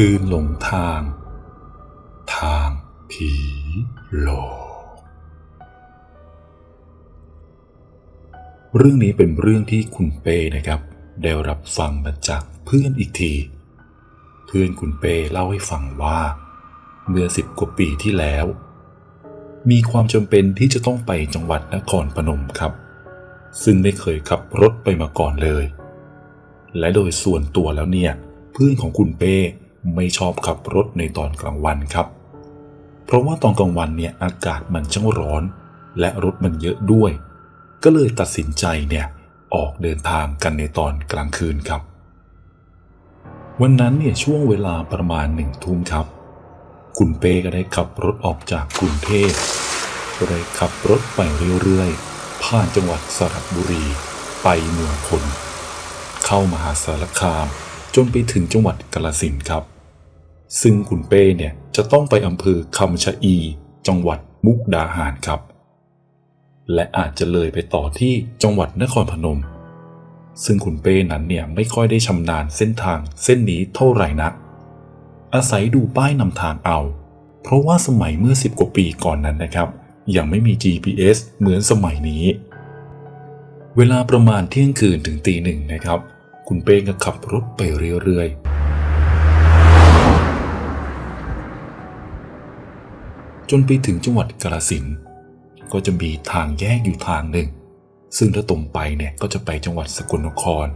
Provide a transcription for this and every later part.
คืนหลงทาง ทางผีหลอกเรื่องนี้เป็นเรื่องที่คุณเป้นะครับ ได้รับฟังมาจากเพื่อนอีกที เพื่อนคุณเป้เล่าให้ฟังว่า เมื่อสิบกว่าปีที่แล้ว มีความจำเป็นที่จะต้องไปจังหวัดนครพนมครับ ซึ่งไม่เคยขับรถไปมาก่อนเลย และโดยส่วนตัวแล้วเนี่ย เพื่อนของคุณเป้ ไม่ชอบขับรถในตอนกลางวันครับ เพราะว่าตอนกลางวันเนี่ยอากาศมันช่างร้อน และรถมันเยอะด้วย ก็เลยตัดสินใจเนี่ยออกเดินทางกันในตอนกลางคืนครับ วันนั้นเนี่ยช่วงเวลาประมาณหนึ่งทุ่มครับ คุณเป้ก็ได้ขับรถออกจากกรุงเทพก็ได้ขับรถไปเรื่อยๆ ผ่านจังหวัดสระบุรี ไปเมืองพลเข้ามหาสารคาม จนไปถึงจังหวัดกาฬสินครับ ซึ่งคุณเป้เนี่ยจะต้องไปอำเภอคำชะอี จังหวัดมุกดาหารครับ และอาจจะเลยไปต่อที่จังหวัดนครพนม ซึ่งคุณเป้นั้นเนี่ยไม่ค่อยได้ชำนาญเส้นทางเส้นนี้เท่าไหร่นัก อาศัยดูป้ายนำทางเอา เพราะว่าสมัยเมื่อ 10 กว่าปีก่อนนั้นนะครับ ยังไม่มี GPS เหมือนสมัยนี้ เวลาประมาณเที่ยงคืนถึงตีหนึ่งนะครับ คุณเป้ก็ขับรถไปเรื่อยๆ จนไปถึงจังหวัดกาฬสินก็จะมีทางแยกอยู่ทางหนึ่ง ซึ่งถ้าตรงไปเนี่ยก็จะไปจังหวัดสกลนคร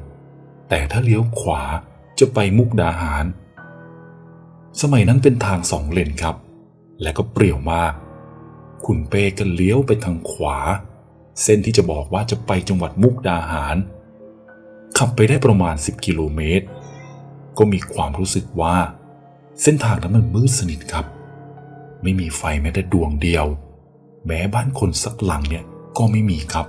แต่ถ้าเลี้ยวขวาจะไปมุกดาหาร สมัยนั้นเป็นทางสองเลนครับ และก็เปรี่ยวมาก คุณเป้ก็เลี้ยวไปทางขวา เส้นที่จะบอกว่าจะไปจังหวัดมุกดาหาร ขับไปได้ประมาณ 10 กิโลเมตร ก็มีความรู้สึกว่า เส้นทางนั้นมันมืดสนิทครับ ไม่มีไฟแม้แต่ดวงเดียว แม้บ้านคนสักหลังเนี่ยก็ไม่มีครับ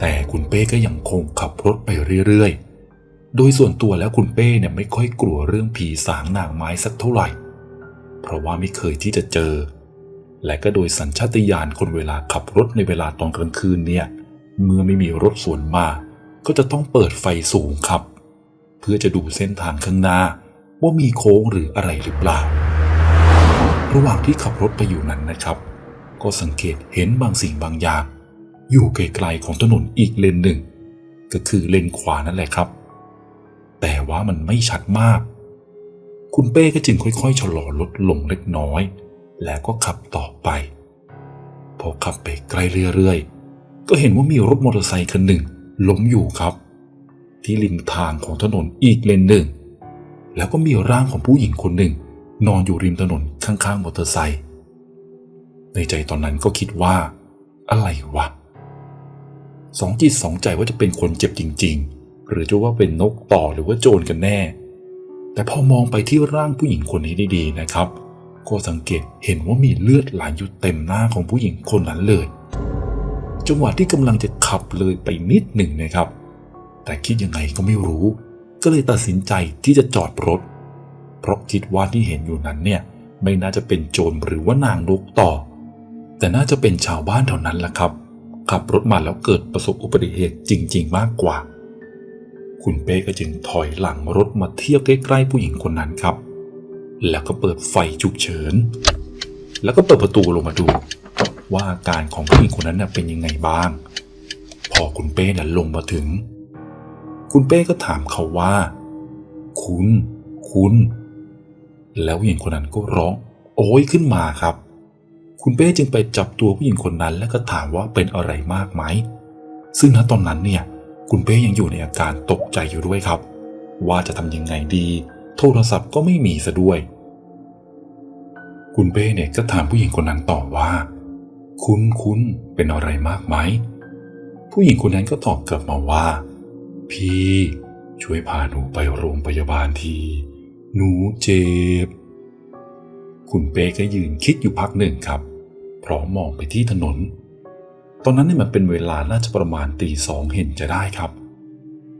แต่คุณเป้ก็ยังคงขับรถไปเรื่อยๆ โดยส่วนตัวแล้วคุณเป้เนี่ยไม่ค่อยกลัวเรื่องผีสางนางไม้สักเท่าไหร่ เพราะว่าไม่เคยที่จะเจอ และก็โดยสัญชาตญาณคนเวลาขับรถในเวลาตอนกลางคืนเนี่ย เมื่อไม่มีรถสวนมา ก็จะต้องเปิดไฟสูงครับ เพื่อจะดูเส้นทางข้างหน้าว่ามีโค้งหรืออะไรหรือเปล่า ระหว่างที่ขับรถไปอยู่นั้นนะครับ ก็สังเกตเห็นบางสิ่งบางอย่าง อยู่ไกลๆของถนนอีกเลนหนึ่ง ก็คือเลนขวานั่นแหละครับ แต่ว่ามันไม่ชัดมาก คุณเป้ก็จึงค่อยๆชะลอรถลงเล็กน้อย แล้วก็ขับต่อไป พอขับไปใกลเรื่อยๆ ก็เห็นว่ามีรถมอเตอร์ไซค์คันหนึ่งล้มอยู่ครับ ที่ริมทางของถนนอีกเลนหนึ่ง แล้วก็มีร่างของผู้หญิงคนหนึ่ง นอนอยู่ริมถนน ข้างๆมอเตอร์ไซค์ในใจตอนนั้นก็คิดว่า อะไรวะสองจิตสองใจว่าจะเป็นคนเจ็บจริง ๆ หรือจะว่าเป็นนกต่อหรือว่าโจรกันแน่ แต่พอมองไปที่ร่างผู้หญิงคนนี้ดีๆนะครับ ก็สังเกตเห็นว่ามีเลือดไหลอยู่เต็มหน้าของผู้หญิงคนนั้นเลย จังหวะที่กำลังจะขับเลยไปนิดหนึ่งนะครับ แต่คิดยังไงก็ไม่รู้ ก็เลยตัดสินใจที่จะจอดรถ เพราะคิดว่าที่เห็นอยู่นั้นเนี่ย ไม่น่าจะเป็นโจรหรือว่านางนกต่อ แต่น่าจะเป็นชาวบ้านเท่านั้นแหละครับ ขับรถมาแล้วเกิดประสบอุบัติเหตุจริง ๆ มากกว่า คุณเป้ก็จึงถอยหลังรถมาเทียบใกล้ๆผู้หญิงคนนั้นครับ แล้วก็เปิดไฟฉุกเฉิน แล้วก็เปิดประตูลงมาดู ว่าอาการของผู้หญิงคนนั้นเป็นยังไงบ้าง พอคุณเป้น่ะลงมาถึง คุณเป้ก็ถามเขาว่า คุณ คุณ แล้วผู้หญิงคนนั้นก็ร้อง โอ้ยขึ้นมาครับ คุณเป้จึงไปจับตัวผู้หญิงคนนั้น แล้วก็ถามว่าเป็นอะไรมากไหม ซึ่งณตอนนั้นเนี่ย คุณเป้ยังอยู่ในอาการตกใจอยู่ด้วยครับ ว่าจะทำยังไงดี โทรศัพท์ก็ไม่มีซะด้วย คุณเป้เนี่ยก็ถามผู้หญิงคนนั้นต่อว่า คุณคุณเป็นอะไรมากไหม ผู้หญิงคนนั้นก็ตอบกลับมาว่า พี่ช่วยพาหนูไปโรงพยาบาลที หนูเจ็บ คุณเป้ก็ยืนคิดอยู่พักหนึ่งครับ พร้อมมองไปที่ถนน ตอนนั้นเนี่ยมันเป็นเวลาน่าจะประมาณตีสองเห็นจะได้ครับ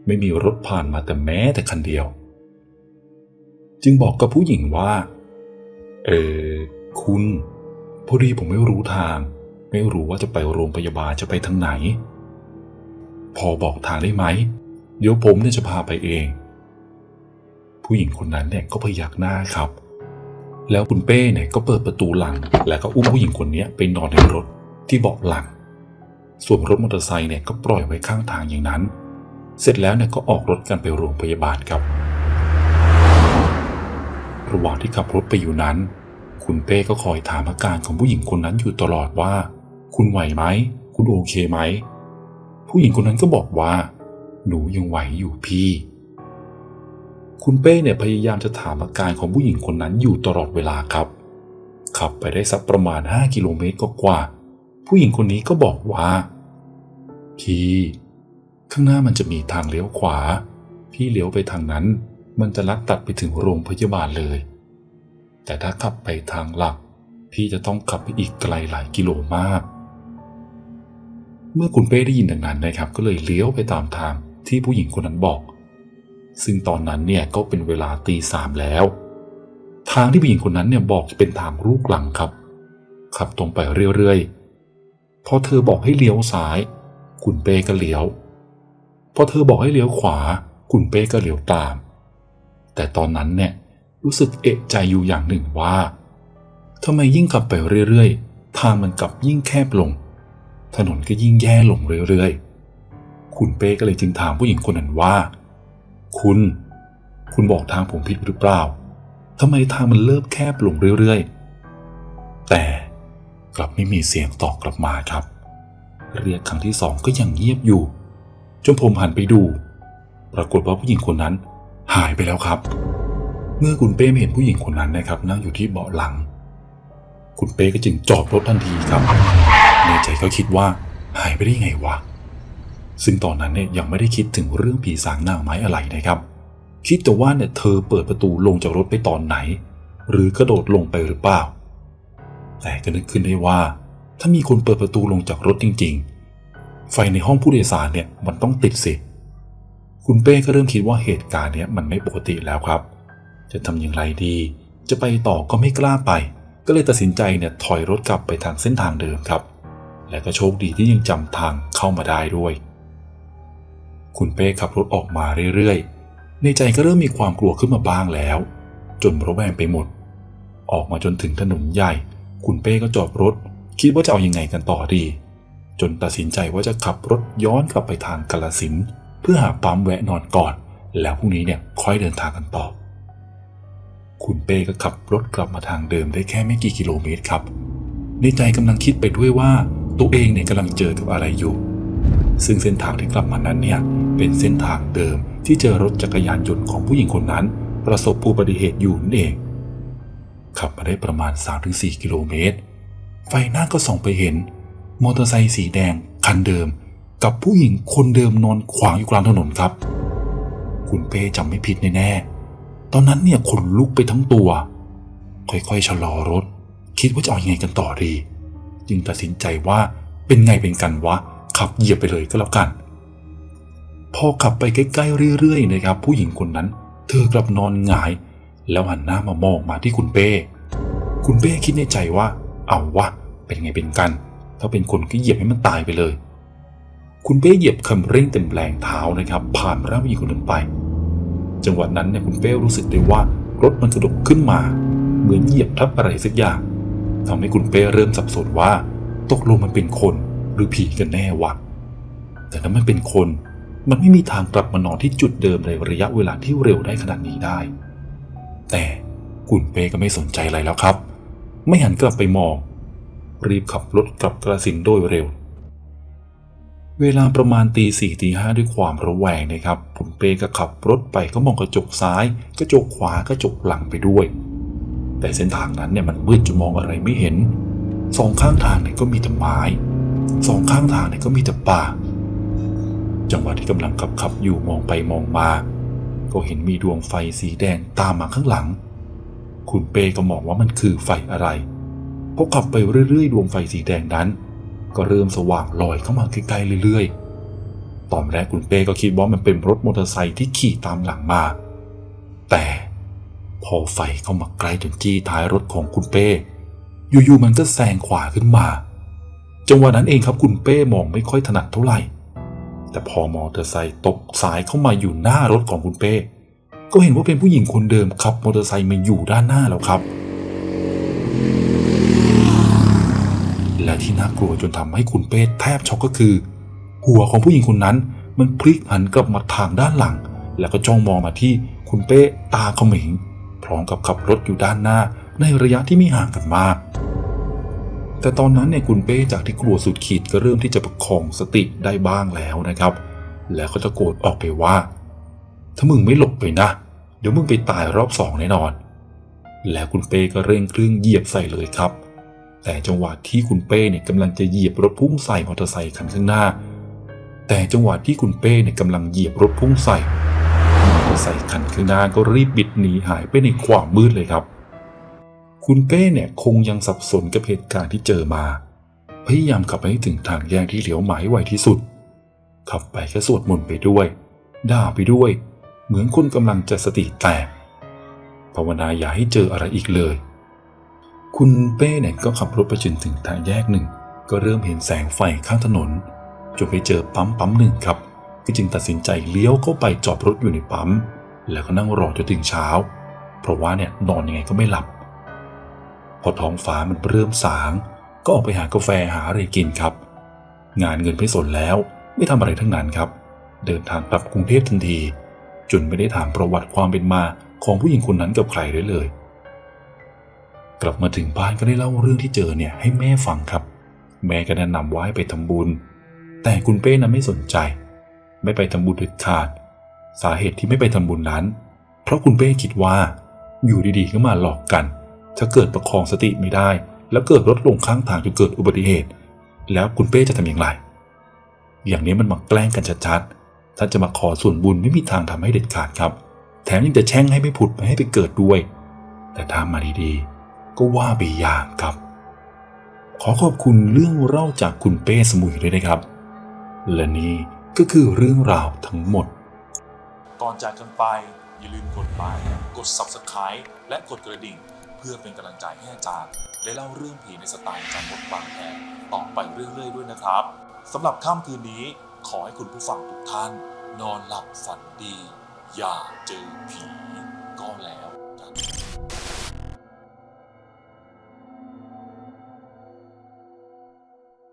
ไม่มีรถผ่านมาแต่แม้แต่คันเดียว จึงบอกกับผู้หญิงว่า เออ คุณ พอดีผมไม่รู้ทาง ไม่รู้ว่าจะไปโรงพยาบาลจะไปทางไหน พอบอกทางได้ไหม เดี๋ยวผมเนี่ยจะพาไปเอง ผู้หญิงคนนั้นเนี่ยก็พยักหน้าครับ แล้วคุณเป้เนี่ยก็เปิดประตูหลัง แล้วก็อุ้มผู้หญิงคนนี้ไปนอนในรถที่เบาะหลัง ส่วนรถมอเตอร์ไซค์เนี่ยก็ปล่อยไว้ข้างทางอย่างนั้น เสร็จแล้วเนี่ยก็ออกรถกันไปโรงพยาบาลครับ ระหว่างที่ขับรถไปอยู่นั้น คุณเป้ก็คอยถามอาการของผู้หญิงคนนั้นอยู่ตลอดว่า คุณไหวไหม คุณโอเคไหม ผู้หญิงคนนั้นก็บอกว่า หนูยังไหวอยู่พี่ คุณเป้เนี่ยพยายามจะถามอาการของผู้หญิงคนนั้นอยู่ตลอดเวลาครับ ขับไปได้สักประมาณ 5 กิโลเมตรก็กว่า ผู้หญิงคนนี้ก็บอกว่าพี่ ข้างหน้ามันจะมีทางเลี้ยวขวา พี่เลี้ยวไปทางนั้น มันจะลัดตัดไปถึงโรงพยาบาลเลย แต่ถ้าขับไปทางหลัก พี่จะต้องขับไปอีกไกลหลายกิโลมาก เมื่อคุณเป้ได้ยินดังนั้นนะครับ ก็เลยเลี้ยวไปตามทางที่ผู้หญิงคนนั้นบอก ซึ่งตอนนั้นเนี่ยก็เป็นเวลาตีสามแล้ว ทางที่ผู้หญิงคนนั้นเนี่ยบอกจะเป็นทางลูกหลังครับ ขับตรงไปเรื่อยๆ พอเธอบอกให้เลี้ยวซ้าย คุณเป้ก็เลี้ยว พอเธอบอกให้เลี้ยวขวา คุณเป้ก็เลี้ยวตาม แต่ตอนนั้นเนี่ยรู้สึกเอะใจอยู่อย่างหนึ่งว่าทำไมยิ่งขับไปเรื่อยๆ ทางมันกลับยิ่งแคบลง ถนนก็ยิ่งแย่ลงเรื่อยๆ คุณเป้ก็เลยจึงถามผู้หญิงคนนั้นว่า คุณ คุณบอกทางผมผิดหรือเปล่าทำไมทางมันเริ่มแคบลงเรื่อยๆ แต่กลับไม่มีเสียงตอบกลับมาครับ เรียกครั้งที่สองก็ยังเงียบอยู่ จนผมหันไปดู ปรากฏว่าผู้หญิงคนนั้นหายไปแล้วครับ เมื่อคุณเป้เห็นผู้หญิงคนนั้นนะครับ นั่งอยู่ที่เบาะหลัง คุณเป้ก็จึงจอดรถทันทีครับ ในใจก็คิดว่าหายไปได้ไงวะ ซึ่งตอนนั้นเนี่ยยังไม่ได้คิดถึงเรื่องผีสางนางไม้อะไรนะครับ คิดแต่ว่าเนี่ยเธอเปิดประตูลงจากรถไปตอนไหน หรือกระโดดลงไปหรือเปล่า แต่ก็นึกขึ้นได้ว่า ถ้ามีคนเปิดประตูลงจากรถจริง ๆ ไฟในห้องผู้โดยสารเนี่ยมันต้องติดสิ คุณเป้ก็เริ่มคิดว่าเหตุการณ์เนี้ยมันไม่ปกติแล้วครับ จะทำอย่างไรดี จะไปต่อก็ไม่กล้าไป ก็เลยตัดสินใจเนี่ยถอยรถกลับไปทางเส้นทางเดิมครับ และก็โชคดีที่ยังจำทางเข้ามาได้ด้วย คุณเป้ขับรถออกมาเรื่อยๆ ในใจก็เริ่มมีความกลัวขึ้นมาบ้างแล้ว จนระแวงไปหมด ออกมาจนถึงถนนใหญ่ คุณเป้ก็จอดรถ คิดว่าจะเอายังไงกันต่อดี จนตัดสินใจว่าจะขับรถย้อนกลับไปทางกาลสินเพื่อหาปั๊มแวะนอนก่อน แล้วพรุ่งนี้เนี่ยค่อยเดินทางกันต่อ คุณเป้ก็ขับรถกลับมาทางเดิมได้แค่ไม่กี่กิโลเมตรครับ ในใจกำลังคิดไปด้วยว่าตัวเองเนี่ยกำลังเจอกับอะไรอยู่ ซึ่งเส้นทางที่กลับมานั้นเนี่ยเป็นเส้นทางเดิมที่เจอรถจักรยานยนต์ของผู้หญิงคนนั้น ประสบอุบัติเหตุอยู่นั่นเอง ขับมาได้ประมาณ 3-4 กิโลเมตร ไฟหน้าก็ส่องไปเห็น มอเตอร์ไซค์สีแดงคันเดิม กับผู้หญิงคนเดิมนอนขวางอยู่กลางถนนครับ คุณเป้จำไม่ผิดแน่ๆตอนนั้นเนี่ยขนลุกไปทั้งตัว ค่อยๆชะลอรถ คิดว่าจะเอาอยัางไงกันต่อดี จึงตัดสินใจว่าเป็นไงเป็นกันวะ ขับเหยียบไปเลยก็แล้วกัน พอขับไปใกล้ๆเรื่อยๆนะครับ ผู้หญิงคนนั้น เธอกลับนอนหงาย แล้วหันหน้ามามองมาที่คุณเป้ คุณเป้คิดในใจว่า เอาวะ เป็นไงเป็นกัน ถ้าเป็นคนก็เหยียบให้มันตายไปเลย คุณเป้เหยียบคันเร่งเต็มแรงเท้านะครับ ผ่านร่างผู้หญิงคนนั้นไป จังหวะนั้นเนี่ยคุณเป้รู้สึกได้ว่ารถมันกระดกขึ้นมา เหมือนเหยียบทับอะไรสักอย่างทำให้คุณเป้เริ่มสับสนว่า ตกลงมันเป็นคน หรือผีกันแน่วะ แต่ถ้ามันเป็นคน มันไม่มีทางกลับมานอนที่จุดเดิมในระยะเวลาที่เร็วได้ขนาดนี้ได้ แต่คุณเป้ก็ไม่สนใจอะไรแล้วครับ ไม่หันกลับไปมอง รีบขับรถกลับกระสินโดยเร็ว เวลาประมาณตีสี่ตีห้าด้วยความระแวงนะครับคุณเป้ก็ขับรถไปก็มองกระจกซ้าย กระจกขวากระจกหลังไปด้วย แต่เส้นทางนั้นเนี่ยมันมืดจนมองอะไรไม่เห็นสองข้างทางเนี่ยก็มีแต่ไม้ สองข้างทางเนี่ยก็มีแต่ป่า จังหวะที่กำลังขับขับอยู่มองไปมองมา ก็เห็นมีดวงไฟสีแดงตามมาข้างหลัง คุณเป้ก็มองว่ามันคือไฟอะไรพอขับไปเรื่อยๆ ดวงไฟสีแดงนั้น ก็เริ่มสว่างลอยเข้ามาใกล้ๆเรื่อยๆ ตอนแรกคุณเป้ก็คิดว่ามันเป็นรถมอเตอร์ไซค์ที่ขี่ตามหลังมา แต่พอไฟเข้ามาใกล้จนจี้ท้ายรถของคุณเป้ อยู่ๆมันก็แซงขวาขึ้นมา จังหวะนั้นเองครับคุณเป้มองไม่ค่อยถนัดเท่าไหร่ แต่พอมอเตอร์ไซค์ตบสายเข้ามาอยู่หน้ารถของคุณเป้ ก็เห็นว่าเป็นผู้หญิงคนเดิมขับมอเตอร์ไซค์มาอยู่ด้านหน้าแล้วครับ และที่น่ากลัวจนทำให้คุณเป้แทบช็อกก็คือ หัวของผู้หญิงคนนั้นมันพลิกหันกลับมาทางด้านหลัง แล้วก็จ้องมองมาที่คุณเป้ตาเขมิงพร้อมกับขับรถอยู่ด้านหน้าในระยะที่ไม่ห่างกันมาก แต่ตอนนั้นเนี่ยคุณเป้จากที่กลัวสุดขีดก็เริ่มที่จะประคองสติได้บ้างแล้วนะครับ แล้วก็ตะโกนออกไปว่า ถ้ามึงไม่หลบไปนะ เดี๋ยวมึงไปตายรอบสองแน่นอน แล้วคุณเป้ก็เร่งเครื่องเหยียบใส่เลยครับ แต่จังหวะที่คุณเป้เนี่ยกำลังจะเหยียบรถพุ่งใส่มอเตอร์ไซค์คันข้างหน้า แต่จังหวะที่คุณเป้เนี่ยกำลังเหยียบรถพุ่งใส่มอเตอร์ไซค์คันข้างหน้าก็รีบบิดหนีหายไปในความมืดเลยครับ คุณเป้เนี่ยคงยังสับสนกับเหตุการณ์ที่เจอมา พยายามขับไปให้ถึงทางแยกที่เลี้ยวหมายไวที่สุด ขับไปก็สวดมนต์ไปด้วย ด่าไปด้วย เหมือนคนกำลังจะสติแตกภาวนาอย่าให้เจออะไรอีกเลย คุณเป้เนี่ยก็ขับรถไปจนถึงทางแยกหนึ่ง ก็เริ่มเห็นแสงไฟข้างถนนจนไปเจอปั๊มปั๊มหนึ่งครับก็จึงตัดสินใจเลี้ยวเข้าไปจอดรถอยู่ในปั๊ม แล้วก็นั่งรอจนถึงเช้า เพราะว่าเนี่ยนอนยังไงก็ไม่หลับ อท้องฟ้ามันเริ่มสาง ก็ออกไปหากาแฟหาอะไรกินครับ งานเงินไม่สนแล้วไม่ทำอะไรทั้งนั้นครับ เดินทางกลับกรุงเทพทันทีจนไม่ได้ถามประวัติความเป็นมาของผู้หญิงคนนั้นกับใครได้เลย กลับมาถึงบ้านก็ได้เล่าเรื่องที่เจอเนี่ยให้แม่ฟังครับ แม่ก็แนะนำว่าให้ไปทำบุญ แต่คุณเป้นั้นไม่สนใจ ไม่ไปทำบุญเด็ดขาด สาเหตุที่ไม่ไปทำบุญนั้น เพราะคุณเป้คิดว่า อยู่ดีๆก็มาหลอกกัน ถ้าเกิดประคองสติไม่ได้ แล้วเกิดรถลงข้างทางจนเกิดอุบัติเหตุ แล้วคุณเป้จะทำอย่างไร อย่างนี้มันมาแกล้งกันชัดๆถ้านจะมาขอส่วนบุญไม่มีทางทำให้เด็ดขาดครับ แถมยังจะแช่งให้ไม่ผุดไม่ให้ไปเกิดด้วย แต่ถ้ามาดีๆ ก็ว่าไปอย่างครับ ขอขอบคุณเรื่องเล่าจากคุณเป้สมุยด้วยนะครับ และนี่ก็คือเรื่องราวทั้งหมด ก่อนจากกันไปอย่าลืมกดไลค์กด Subscribe และกดกระดิ่ง เพื่อเป็นกำลังใจให้อาจารย์ ได้เล่าเรื่องผีในสไตล์อาจารย์มดบางแห่ต่อไปเรื่อยๆด้วยนะครับสำหรับค่ำคืนนี้ขอให้คุณผู้ฟังทุกท่าน นอนหลับฝันดี อย่าเจอผี